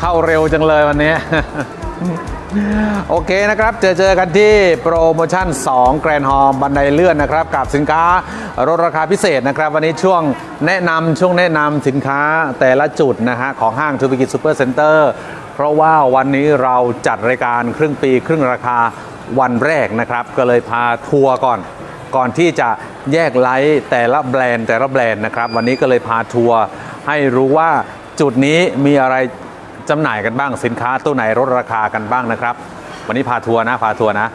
เข้าเร็วจังเลยวันนี้ โอเคนะครับ เจอเจอกันที่โปรโมชั่น 2 แกรนด์ฮอลบันไดเลื่อนนะครับ กับสินค้าลดราคาพิเศษนะครับ วันนี้ช่วงแนะนำช่วงแนะนำสินค้าแต่ละจุดนะฮะของห้างธุรกิจซูเปอร์เซ็นเตอร์เพราะว่าวันนี้เราจัดรายการครึ่งปีครึ่งราคาวันแรกนะครับ ก็เลยพาทัวร์ก่อนก่อนที่จะแยกไลท์แต่ละแบรนด์แต่ละแบรนด์นะครับ วันนี้ก็เลยพาทัวร์ให้รู้ว่า จุดนี้มีอะไรจำหน่ายกันบ้างสินค้าตัวไหนลดราคากันบ้างนะครับ วันนี้พาทัวร์นะพาทัวร์นะ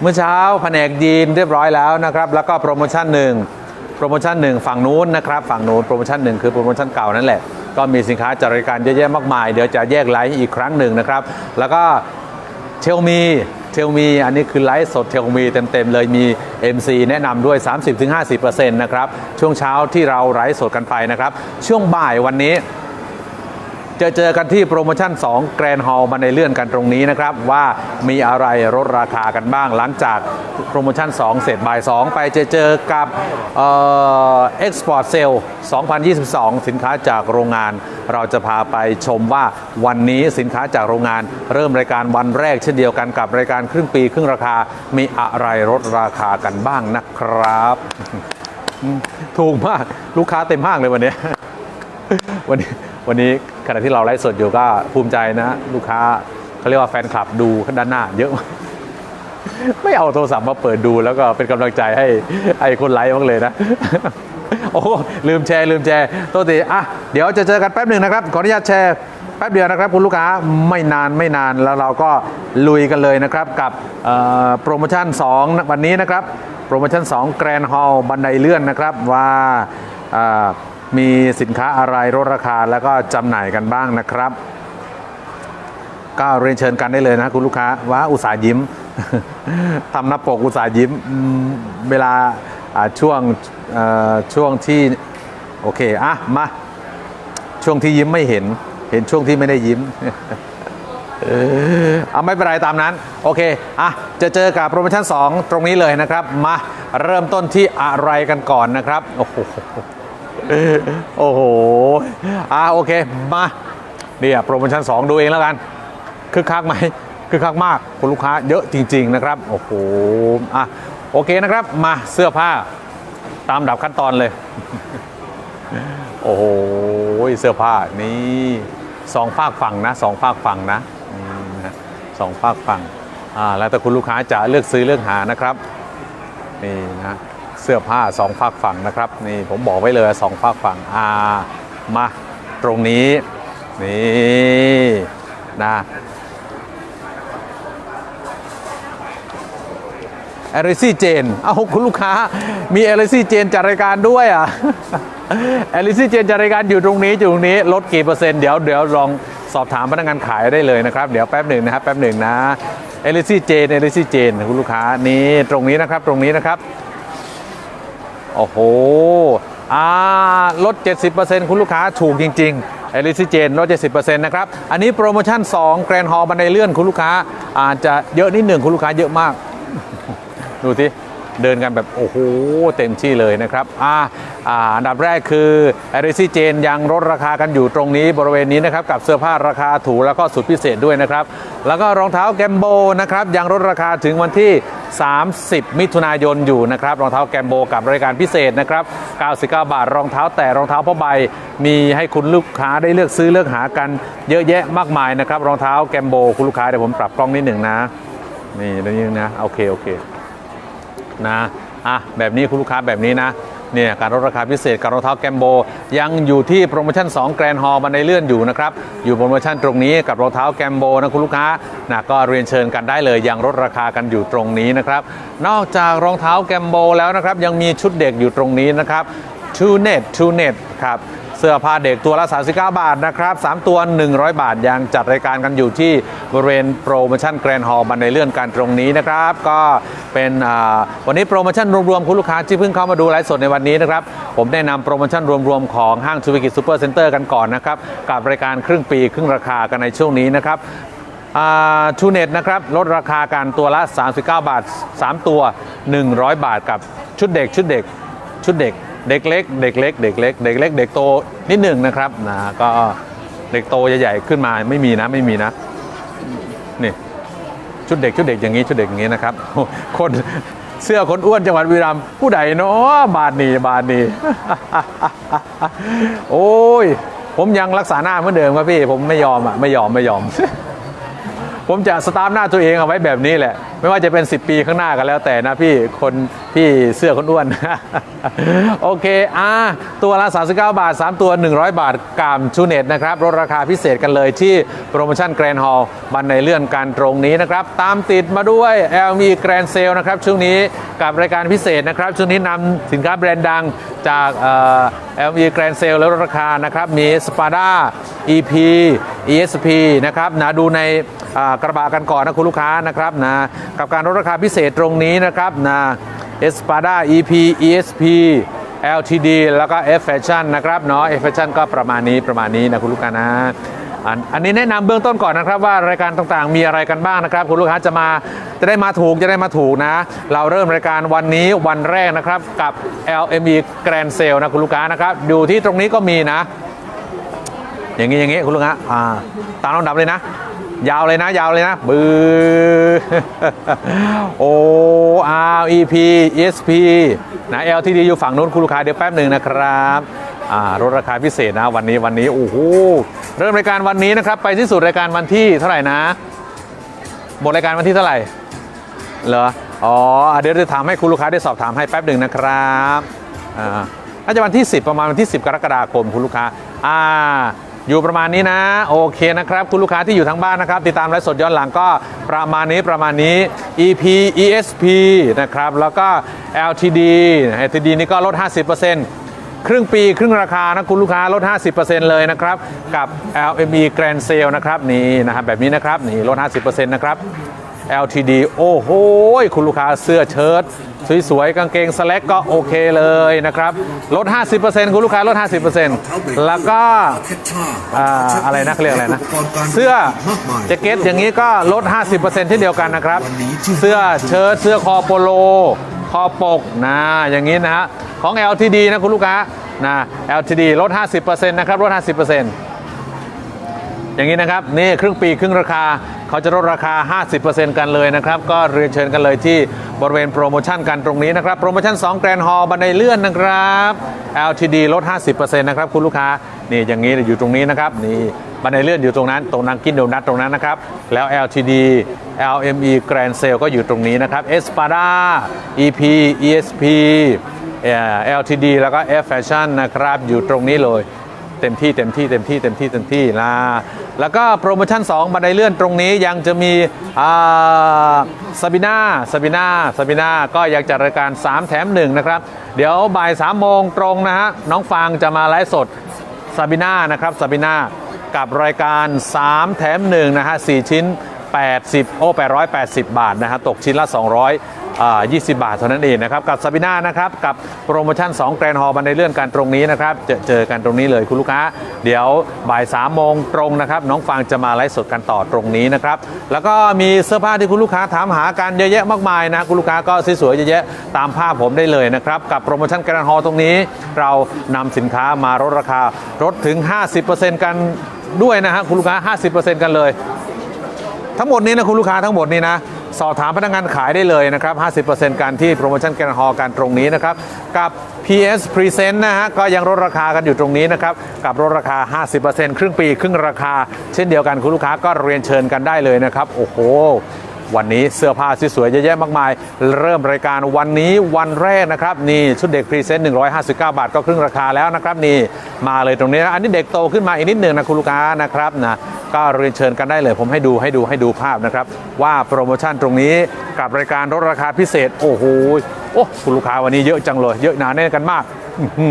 เมื่อเช้าแผนกยีนเรียบร้อยแล้วนะครับ แล้วก็โปรโมชั่นหนึ่งโปรโมชั่นหนึ่งฝั่งนู้นนะครับฝั่งนู้นโปรโมชั่นหนึ่งคือโปรโมชั่นเก่านั่นแหละ ก็มีสินค้าจัดรายการเยอะแยะมากมาย เดี๋ยวจะแยกไลท์อีกครั้งหนึ่งนะครับ แล้วก็เทลมี เทลมีอันนี้คือไลฟ์สดเทลมีเต็ม ๆ เลยมี MC แนะนำด้วย 30-50%นะครับ ช่วงเช้าที่เราไลฟ์สดกันไปนะครับ ช่วงบ่ายวันนี้ จอเจอกันที่โปรโมชั่น 2 แกรนด์ฮอลล์มาในเลื่อนกันตรงนี้นะครับ ว่ามีอะไรลดราคากันบ้างหลังจากโปรโมชั่น 2 เสร็จบ่าย 2 ไปจอเจอกับเอ็กซ์พอร์ตเซล2022 สินค้าจากโรงงาน เราจะพาไปชมว่าวันนี้สินค้าจากโรงงาน เริ่มรายการวันแรกเช่นเดียวกันกับรายการครึ่งปีครึ่งราคามีอะไรลดราคากันบ้างนะครับถูกมากลูกค้าเต็มห้างเลยวันนี้วันนี้ วันนี้ขณะที่เราไลฟ์สดอยู่ก็ภูมิใจนะลูกค้าเขาเรียกว่าแฟนคลับดูด้านหน้าเยอะมากไม่เอาโทรศัพท์มาเปิดดูแล้วก็เป็นกำลังใจให้ไอ้คนไลฟ์บ้างเลยนะ โอ้ลืมแชร์ลืมแชร์โทษทีอะเดี๋ยวจะเจอกันแป๊บหนึ่งนะครับ ขออนุญาตแชร์แป๊บเดียวนะครับคุณลูกค้าไม่นานไม่นานแล้วเราก็ลุยกันเลยนะครับกับโปรโมชั่น 2 วันนี้นะครับ โปรโมชั่น 2 แกรนด์ฮอลบันไดเลื่อนนะครับว่า มีสินค้าอะไรลดราคาแล้วก็จำหน่ายกันบ้างนะครับ ก็เรียนเชิญกันได้เลยนะคุณลูกค้าว่าอุตสาห์ยิ้มทำหน้าปกอุตสาห์ยิ้มเวลาช่วงช่วงที่โอเคอะมาช่วงที่ยิ้มไม่เห็น เห็นช่วงที่ไม่ได้ยิ้มเอาไม่เป็นไรตามนั้น โอเค อะ จะเจอกับโปรโมชั่น 2 ตรงนี้เลยนะครับ มาเริ่มต้นที่อะไรกันก่อนนะครับ โอ้โห โอ้โห อะโอเค มาเนี่ยโปรโมชั่น 2 ดูเองแล้วกัน คึกคักไหม คึกคักมากคุณลูกค้าเยอะจริง ๆ นะครับ โอ้โห อะโอเคนะครับ มาเสื้อผ้าตามดับขั้นตอนเลย โอ้โห เสื้อผ้านี่สองฝากฝั่งนะสองฝากฝั่งนะสองฝากฝั่งอ่าแล้วแต่คุณลูกค้าจะเลือกซื้อเลือกหานะครับ นี่นะ สื้อผ้าสองฝากฝั่งนะครับนี่ผมบอกไว้เลยสองฝากฝั่งอามาตรงนี้นี่นะเอริซี่เจน เอาคุณลูกค้า มีเอริซี่เจนจัดรายการด้วยอะเอลิซี่เจนจัดรายการอยู่ตรงนี้อยู่ตรงนี้ลดกี่เปอร์เซ็นต์เดี๋ยวเดี๋ยวลองสอบถามพนักงานขายได้เลยนะครับ เดี๋ยวแป๊บหนึ่งนะครับแป๊บหนึ่งนะเอลิซี่เจนเอลิซี่เจนคุณลูกค้านี่ตรงนี้นะครับตรงนี้นะครับ โอ้โหอ่าลด 70%คุณลูกค้าถูกจริง ๆ เอลิซิเจนลด 70%นะครับ อันนี้โปรโมชั่น 2 แกรนฮอลบันไดเลื่อนคุณลูกค้า อาจจะเยอะนิดหนึ่งคุณลูกค้าเยอะมาก ดูสิเดินกันแบบ โอ้โห เต็มที่เลยนะครับ อ่า อ่าอันดับแรกคือเอริซิเจนยังลดราคากันอยู่ตรงนี้บริเวณนี้นะครับกับเสื้อผ้าราคาถูกแล้วก็สุดพิเศษด้วยนะครับ แล้วก็รองเท้าแกมโบนะครับยังลดราคาถึงวันที่ 30 มิถุนายนอยู่นะครับรองเท้าแกมโบกับรายการพิเศษนะครับ 99 บาท รองเท้าแต่รองเท้าผ้าใบมีให้คุณลูกค้าได้เลือกซื้อเลือกหากันเยอะแยะมากมายนะครับรองเท้าแกมโบคุณลูกค้าเดี๋ยวผมปรับกล้องนิดหนึ่งนะนี่นิดนึงนะโอเคโอเคนะอะแบบนี้คุณลูกค้าแบบนี้นะ เนี่ยการลดราคาพิเศษกับรองเท้าแกมโบ ยังอยู่ที่โปรโมชั่น 2 แกรนฮอลบันในเลื่อนอยู่นะครับ อยู่โปรโมชั่นตรงนี้กับรองเท้าแกมโบนะคุณลูกค้านะก็เรียนเชิญกันได้เลย ยังลดราคากันอยู่ตรงนี้นะครับ นอกจากรองเท้าแกมโบแล้วนะครับ ยังมีชุดเด็กอยู่ตรงนี้นะครับทูเน็ตทูเน็ตครับ เสื้อผ้าเด็กตัวละ 39 บาทนะครับ 3 ตัว 100 บาทยังจัดรายการกันอยู่ที่บริเวณโปรโมชั่นแกรนด์ฮอลบันไดเลื่อนกันตรงนี้นะครับ ก็เป็นอ่าวันนี้โปรโมชั่นรวมๆ คุณลูกค้าที่เพิ่งเข้ามาดูไลฟ์สดในวันนี้นะครับ ผมแนะนำโปรโมชั่นรวมๆ ของห้างชูวิกิจซูเปอร์เซ็นเตอร์กันก่อนนะครับ กับรายการครึ่งปีครึ่งราคากันในช่วงนี้นะครับทูเน็ตนะครับลดราคากันตัวละ 39 บาท 3 ตัว 100 บาทกับชุดเด็กชุดเด็กชุดเด็ก เด็กเล็กเด็กเล็กเด็กเล็กเด็กเล็กเด็กโตนิดหนึ่งนะครับนะก็เด็กโตใหญ่ๆขึ้นมาไม่มีนะไม่มีนะนี่ชุดเด็กชุดเด็กอย่างนี้ชุดเด็กอย่างนี้นะครับ คนเสื้อคนอ้วนจังหวัดบุรีรัมผู้ใดเนาะบาทนี่บาทนี่โอ้ย ผมยังรักษาหน้าเหมือนเดิมครับพี่ ผมไม่ยอมอะไม่ยอมไม่ยอม ผมจะสตาร์ฟหน้าตัวเองเอาไว้แบบนี้แหละไม่ว่าจะเป็น 10 ปีข้างหน้ากันแล้วแต่นะพี่คนพี่เสื้อคนอ้วน โอเคอ่าตัวละ 39 บาท 3 ตัว 100 บาทกามชูเน็ตนะครับลดราคาพิเศษกันเลยที่โปรโมชั่นแกรนฮอลบันในเลื่อนการตรงนี้นะครับ ตามติดมาด้วย LME Grand Sale นะครับ ช่วงนี้กับรายการพิเศษนะครับ ช่วงนี้นำสินค้าแบรนด์ดังจากเอ่อ LME Grand Sale แล้วลดราคานะครับ มี Spada EP ESP นะครับนะดูในกระบะกันก่อนนะคุณลูกค้านะครับนะกับการลดราคาพิเศษตรงนี้นะครับนะ Espada EP ESP LTD แล้วก็ F Fashion นะครับเนาะ F Fashion ก็ประมาณนี้ประมาณนี้นะคุณลูกค้านะอันนี้แนะนำเบื้องต้นก่อนนะครับว่ารายการต่างๆ มีอะไรกันบ้างนะครับ คุณลูกค้าจะมาจะได้มาถูกจะได้มาถูกนะ เราเริ่มรายการวันนี้วันแรกนะครับกับ LME Grand Sale นะคุณลูกค้านะครับดูที่ตรงนี้ก็มีนะ อย่างนี้อย่างนี้คุณลุงฮะอ่าตามลำดับเลยนะ ยาวเลยนะ ยาวเลยนะ บือโออาร์อีพีเอสพีนะ LTD อยู่ฝั่งนู้นคุณลูกค้าเดี๋ยวแป๊บหนึ่งนะครับอ่าลดราคาพิเศษนะวันนี้วันนี้โอ้โหเริ่มรายการวันนี้นะครับ ไปที่สุดรายการวันที่เท่าไหร่นะหมดรายการวันที่เท่าไหร่เหรออ๋อเดี๋ยวจะถามให้คุณลูกค้าได้สอบถามให้แป๊บหนึ่งนะครับอ่าน่าจะวันที่ 10 ประมาณวันที่ 10 กรกฎาคมคุณลูกค้าอ่า อยู่ประมาณนี้นะ โอเคนะครับ คุณลูกค้าที่อยู่ทางบ้านนะครับ ติดตามไลฟ์สดย้อนหลังก็ประมาณนี้ประมาณนี้ EP ESP นะครับ แล้วก็ LTD LTD นี่ก็ลด 50%ครึ่งปีครึ่งราคานะคุณลูกค้าลด 50%เลยนะครับ กับ LME Grand Sale นะครับนี่นะครับแบบนี้นะครับนี่ลด 50%นะครับ LTD โอ้โห คุณลูกค้าเสื้อเชิ้ต สวยๆกางเกงสแลกก็โอเคเลยนะครับลด 50%คุณลูกค้าลด 50%แล้วก็อ่าอะไรนะเขาเรียกอะไรนะเสื้อแจ็คเก็ตอย่างนี้ก็ลด 50%เช่นเดียวกันนะครับ เสื้อเชิ้ตเสื้อคอโปโล คอปกนะอย่างนี้นะฮะของ LTD นะคุณลูกค้านะ LTD ลด 50%นะครับลด 50% อย่างนี้นะครับนี่ครึ่งปีครึ่งราคาเขาจะลดราคา 50%กันเลยนะครับ ก็เรียนเชิญกันเลยที่บริเวณโปรโมชั่นกันตรงนี้นะครับ โปรโมชั่น 2 แกรนฮอลบันไดเลื่อนนะครับ LTD ลด 50%นะครับคุณลูกค้านี่อย่างนี้อยู่ตรงนี้นะครับนี่บันไดเลื่อนอยู่ตรงนั้น ตรงนั้นกินโดนัทตรงนั้นนะครับ แล้ว LTD LME Grand Sale ก็อยู่ตรงนี้นะครับ Espada EP ESP LTD แล้วก็ F Fashion นะครับ อยู่ตรงนี้เลย เต็มที่เต็มที่เต็มที่เต็มที่เต็มที่นะแล้วก็โปรโมชั่น2บันไดเลื่อนตรงนี้ยังจะมีซาบิน่าซาบิน่าซาบิน่าก็ยังจัดรายการ 3 แถม 1 นะครับ เดี๋ยวบ่าย3โมงตรงนะฮะน้องฟางจะมาไลฟ์สดซาบิน่านะครับซาบิน่ากับรายการ 3 แถม 1 นะฮะ 4 ชิ้น 80 โอ้880 บาทนะฮะตกชิ้นละ 200อ่า 20 บาทเท่านั้นเองนะครับ กับซาบิน่านะครับกับโปรโมชั่น 2 แกรนฮอลบันไดเลื่อนกันตรงนี้นะครับจอเจอกันตรงนี้เลยคุณลูกค้า เดี๋ยวบ่าย3โมงตรงนะครับ น้องฟางจะมาไลฟ์สดกันต่อตรงนี้นะครับ แล้วก็มีเสื้อผ้าที่คุณลูกค้าถามหากันเยอะแยะมากมายนะคุณลูกค้าก็สวยๆเยอะแยะตามภาพผมได้เลยนะครับกับโปรโมชั่นแกรนฮอลตรงนี้ เรานำสินค้ามาลดราคาลดถึง 50%กันด้วยนะฮะคุณลูกค้า 50%กันเลย ทั้งหมดนี้นะคุณลูกค้าทั้งหมดนี้นะ สอบถามพนักงานขายได้เลยนะครับ 50%การที่โปรโมชั่นแกนฮอลการตรงนี้นะครับ กับ PS Present นะฮะก็ยังลดราคากันอยู่ตรงนี้นะครับ กับลดราคา 50%ครึ่งปี ครึ่งราคา เช่นเดียวกันคุณลูกค้าก็เรียนเชิญกันได้เลยนะครับ โอ้โห วันนี้เสื้อผ้าสวยๆเยอะแยะมากมาย เริ่มรายการวันนี้วันแรกนะครับนี่ชุดเด็กพรีเซนต์159 บาทก็ครึ่งราคาแล้วนะครับนี่มาเลยตรงนี้ อันนี้เด็กโตขึ้นมาอีกนิดหนึ่งนะคุณลูกค้านะครับนะก็เรียนเชิญกันได้เลย ผมให้ดูให้ดูให้ดูภาพนะครับ ว่าโปรโมชั่นตรงนี้กับรายการลดราคาพิเศษ โอ้โหโอ้คุณลูกค้าวันนี้เยอะจังเลย เยอะหนาแน่นกันมากอื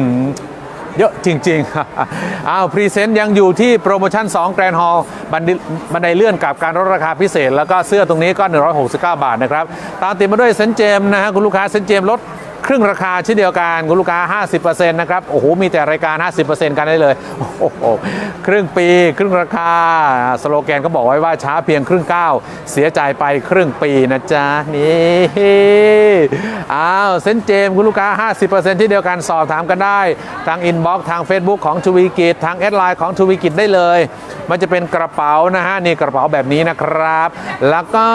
เยอะจริงๆ อ้าวพรีเซนต์ยังอยู่ที่โปรโมชั่น 2 แกรนฮอลบันไดบันไดเลื่อนกับการลดราคาพิเศษ แล้วก็เสื้อตรงนี้ก็ 169 บาทนะครับ ตามติดมาด้วยเซนเจมนะฮะคุณลูกค้าเซนเจมลด ครึ่งราคาเช่นเดียวกันคุณลูกค้า 50%นะครับโอ้โหมีแต่รายการ 50%กันได้เลยโอ้โหครึ่งปี ครึ่งราคาสโลแกนก็บอกไว้ว่าช้าเพียงครึ่งก้าวเสียใจไปครึ่งปีนะจ๊ะนี่อ้าวเซนเจมคุณลูกค้า 50%ที่เดียวกันสอบถามกันได้ ทางอินบ็อกซ์ทาง Facebook ของทวีกิจทางแอดไลน์ของทวีกิจได้เลย มันจะเป็นกระเป๋านะฮะนี่กระเป๋าแบบนี้นะครับ แล้วก็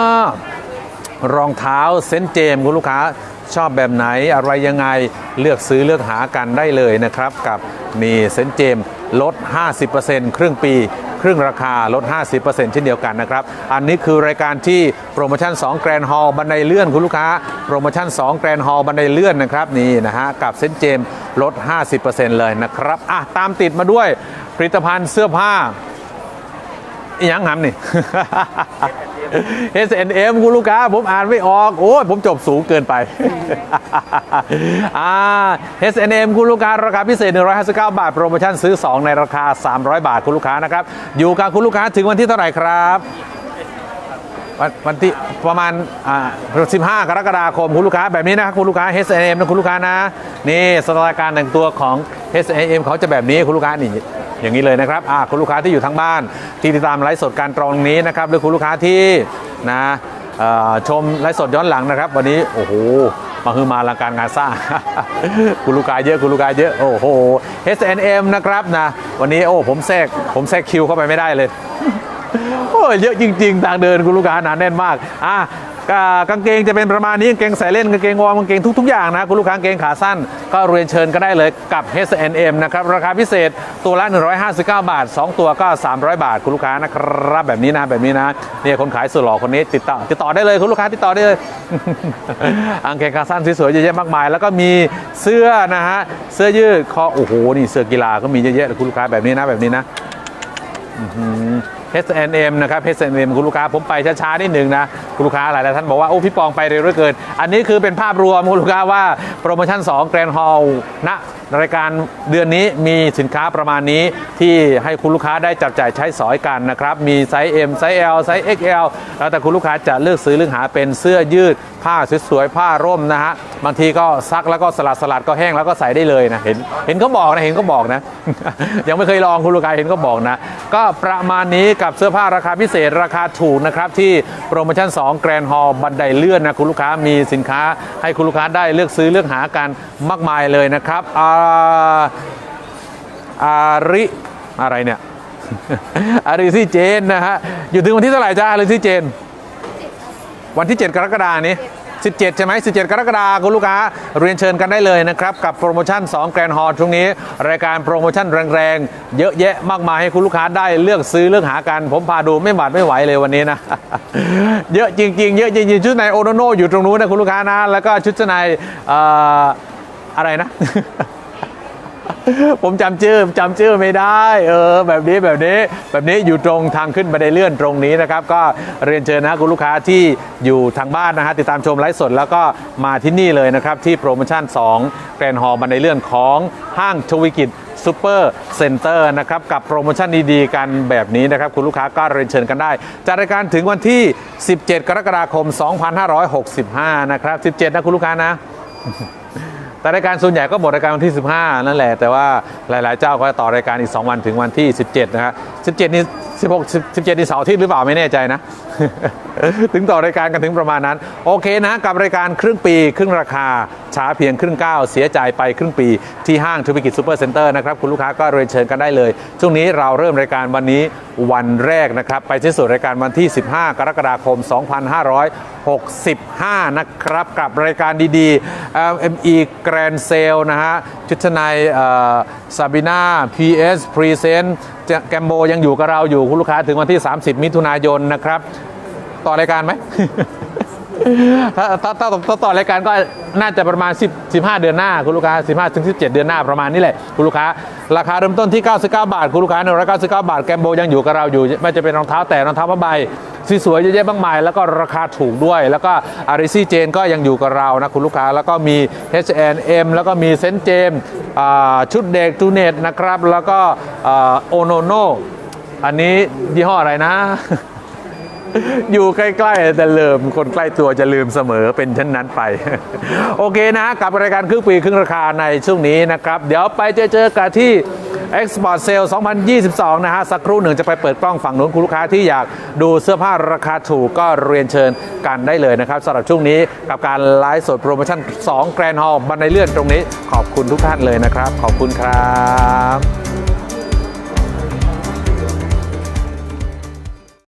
รองเท้าเซนเจมคุณลูกค้า ชอบแบบไหนอะไรยังไงเลือกซื้อเลือกหากันได้เลยนะครับ กับนี่เซนเจมส์ลด 50%ครึ่งปี ครึ่งราคาลด 50%เช่นเดียวกันนะครับ อันนี้คือรายการที่โปรโมชั่น 2 แกรนฮอลบันไดเลื่อนคุณลูกค้า โปรโมชั่น 2 แกรนฮอลบันไดเลื่อนนะครับนี่นะฮะกับเซนเจมส์ลด 50%เลยนะครับอะตามติดมาด้วยผลิตภัณฑ์เสื้อผ้าอีหยังหำนี่ H&M คุณลูกค้า ผมอ่านไม่ออก โอ้ยผมจบสูงเกินไปอ่า H&M คุณลูกค้า ราคาพิเศษ 159 บาท โปรโมชั่นซื้อ 2 ในราคา 300 บาทคุณลูกค้านะครับ อยู่กับคุณลูกค้าถึงวันที่เท่าไหร่ครับวันวันที่ประมาณอ่า15 กรกฎาคมคุณลูกค้าแบบนี้นะครับคุณลูกค้า H&M นะคุณลูกค้านะ นี่สถานการณ์แต่งตัวของ H&M เขาจะแบบนี้คุณลูกค้านี่ อย่างนี้เลยนะครับคุณลูกค้าที่อยู่ทางบ้าน ที่ติดตามไลฟ์สดการตรงนี้นะครับหรือคุณลูกค้าที่นะชมไลฟ์สดย้อนหลังนะครับ วันนี้โอ้โหมาคือมาลังการงานสร้างคุณลูกค้าเยอะคุณลูกค้าเยอะโอ้โห H&M นะครับนะวันนี้โอ้ผมแทรกผมแทรกคิวเข้าไปไม่ได้เลยโอ้เยอะจริง ๆ ทางเดินคุณลูกค้าหนาแน่นมากอะ กางเกงจะเป็นประมาณนี้กางเกงใส่เล่นกางเกงวอร์มกางเกงทุก ๆ อย่างนะคุณลูกค้ากางเกงขาสั้น ก็เรียนเชิญก็ได้เลยกับ H&M นะครับ ราคาพิเศษตัวละ 159 บาท 2 ตัวก็ 300 บาท คุณลูกค้านะครับแบบนี้นะแบบนี้นะเนี่ยคนขายสุดหล่อคนนี้ติดต่อติดต่อได้เลยคุณลูกค้าติดต่อได้เลยกางเกงขาสั้นสวยๆเยอะแยะมากมาย แล้วก็มีเสื้อนะฮะเสื้อยืดคอโอ้โหนี่เสื้อกีฬาก็มีเยอะแยะคุณลูกค้าแบบนี้นะแบบนี้นะ H&M นะครับ H&M คุณลูกค้าผมไปช้าๆนิดหนึ่งนะคุณลูกค้าหลายๆท่านบอกว่า โอ้ พี่ปองไปเร็วเหลือเกิน อันนี้คือเป็นภาพรวมคุณลูกค้าว่าโปรโมชั่น 2 Grand Hall ณ รายการเดือนนี้มีสินค้าประมาณนี้ที่ให้คุณลูกค้าได้จับจ่ายใช้สอยกันนะครับ มีไซส์ M ไซส์ L ไซส์ XL แล้วแต่คุณลูกค้าจะเลือกซื้อเลือกหาเป็นเสื้อยืด ผ้าสวยๆผ้าร่มนะฮะบางทีก็ซักแล้วก็สลัดสลัดก็แห้งแล้วก็ใส่ได้เลยนะเห็นเห็นเขาบอกนะเห็นเขาบอกนะ ยังไม่เคยลองคุณลูกค้าเห็นเขาบอกนะ ก็ประมาณนี้กับเสื้อผ้าราคาพิเศษราคาถูกนะครับที่โปรโมชั่น 2 แกรนด์ฮอลบันไดเลื่อนนะคุณลูกค้ามีสินค้าให้คุณลูกค้าได้เลือกซื้อเลือกหากันมากมายเลยนะครับอาริอะไรเนี่ยอาริซี่เจนนะฮะ อยู่ถึงวันที่เท่าไหร่จ้าอาริซี่เจน วันที่ 7 กรกฎานี้ 17 ใช่ไหม17 กรกฎาคุณลูกค้า เรียนเชิญกันได้เลยนะครับ กับโปรโมชั่น 2 แกรนด์ฮอลช่วงนี้ รายการโปรโมชั่นแรงๆ เยอะแยะมากมายให้คุณลูกค้าได้เลือกซื้อเลือกหากัน ผมพาดูไม่หวาดไม่ไหวเลยวันนี้นะ เยอะจริงๆ เยอะจริงๆ ชุดในโอโนโนอยู่ตรงนู้นนะคุณลูกค้านะ แล้วก็ชุดในออะไรนะ ผมจำชื่อจำชื่อไม่ได้ เออ แบบนี้แบบนี้ แบบนี้อยู่ตรงทางขึ้นบันไดเลื่อนตรงนี้นะครับ ก็เรียนเชิญนะคุณลูกค้าที่อยู่ทางบ้านนะฮะติดตามชมไลฟ์สดแล้วก็มาที่นี่เลยนะครับ ที่โปรโมชั่น 2 แกรนฮอลบันไดเลื่อนของห้างทวิกิจซูเปอร์เซ็นเตอร์นะครับ กับโปรโมชั่นดีๆกันแบบนี้นะครับ คุณลูกค้าก็เรียนเชิญกันได้ จัดรายการถึงวันที่ 17 กรกฎาคม 2565 นะครับ 17 นะคุณลูกค้านะ แต่รายการส่วนใหญ่ก็หมดรายการวันที่ 15 นั่นแหละ แต่ว่าหลาย ๆ เจ้าก็ต่อรายการอีก 2 วันถึงวันที่ 17 นะฮะ 17 นี่16 17นี่เสาร์อาทิตย์หรือเปล่าไม่แน่ใจนะ ถึงต่อรายการกันถึงประมาณนั้น โอเคนะกับรายการครึ่งปี ครึ่งราคาช้าเพียงครึ่งก้าวเสียใจไปครึ่งปีที่ห้างธุรกิจซูเปอร์เซ็นเตอร์นะครับ คุณลูกค้าก็เรียนเชิญกันได้เลย ช่วงนี้เราเริ่มรายการวันนี้วันแรกนะครับ ไปที่สุดรายการวันที่ 15 กรกฎาคม 2565 นะครับกับรายการดีๆ LME Grand Sale นะฮะชุดชั้นในซาบิน่า PS Present แกมโบยังอยู่กับเราอยู่คุณลูกค้าถึงวันที่ 30 มิถุนายนนะครับ ต่อรายการไหมถ้าถ้าถ้าถ้าต่อรายการก็น่าจะประมาณ 10 15 เดือนหน้าคุณลูกค้า 15ถึง17 เดือนหน้าประมาณนี้แหละคุณลูกค้า ราคาเริ่มต้นที่ 99 บาทคุณลูกค้า199 บาทแกมโบยังอยู่กับเราอยู่ไม่จะเป็นรองเท้าแต่รองเท้าผ้าใบ สวยๆเยอะแยะมากมาย แล้วก็ราคาถูกด้วย แล้วก็อาริซี่เจนก็ยังอยู่กับเรานะคุณลูกค้า แล้วก็มี H&M แล้วก็มีเซนเจมชุดเด็กทูเนตนะครับ แล้วก็โอโนโนอันนี้ยี่ห้ออะไรนะอยู่ใกล้ๆแต่ลืมคนใกล้ตัวจะลืมเสมอเป็นเช่นนั้นไป โอเคนะกับรายการครึ่งปีครึ่งราคาในช่วงนี้นะครับ เดี๋ยวไปเจอเจอกันที่ Export Sale 2022 นะฮะ สักครู่หนึ่งจะไปเปิดกล้องฝั่งนู้นคุณลูกค้าที่อยากดูเสื้อผ้าราคาถูกก็เรียนเชิญกันได้เลยนะครับสำหรับช่วงนี้กับการไลฟ์สดโปรโมชั่น 2 แกรนด์ฮอลบันไดเลื่อนตรงนี้ ขอบคุณทุกท่านเลยนะครับ ขอบคุณครับ